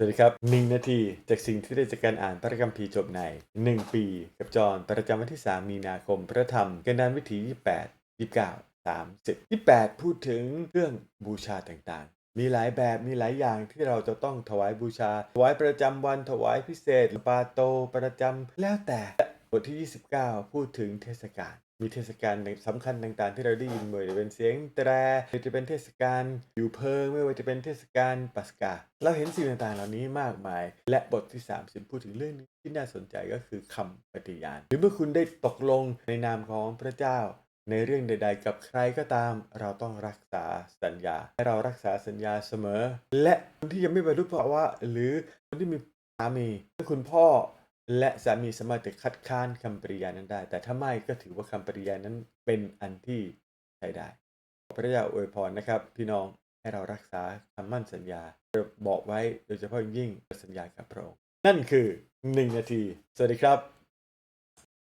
สวัสดีครับหนึ่งนาที จากสิ่งที่ได้จากการอ่านพระคัมภีร์จบใน 1 ปี กับจอนประจำวันที่ 3 มีนาคม พระธรรมกันดานวิถี 28 29 30 28 พูดถึงเรื่องบูชาต่างๆ มีหลายแบบมีหลายอย่างที่เราจะต้องถวายบูชา ถวายประจำวันถวายพิเศษปาโตประจำแล้วแต่ บทที่ 29 พูดถึงเทศกาล มีเทศกาลสำคัญต่างๆ ที่เราได้ยินไม่ว่าจะเป็นเสียงแตรไม่ว่าจะเป็นเทศกาลอยู่เพลิง ไม่ว่าจะเป็นเทศกาลปัสกา เราเห็นสิ่งต่างๆ เหล่านี้มากมาย และบทที่ 30 พูดถึงเรื่องที่น่าสนใจก็คือคำปฏิญาณ หรือเมื่อคุณได้ตกลงในนามของพระเจ้าในเรื่องใด ๆ กับใครก็ตาม เราต้องรักษาสัญญา ให้เรารักษาสัญญาเสมอ และคนที่ยังไม่บรรลุภาวะหรือคนที่มีสามีคุณพ่อ และสามีสามารถจะคัดค้านคำปริยานั้นได้ แต่ถ้าไม่ก็ถือว่าคำปริยานั้นเป็นอันที่ใช้ได้ขอพระเจ้าอวยพรนะครับ พี่น้องให้เรารักษาคำมั่นสัญญาบอกไว้โดยเฉพาะยิ่งสัญญากับพระองค์นั่นคือ 1 นาที สวัสดีครับ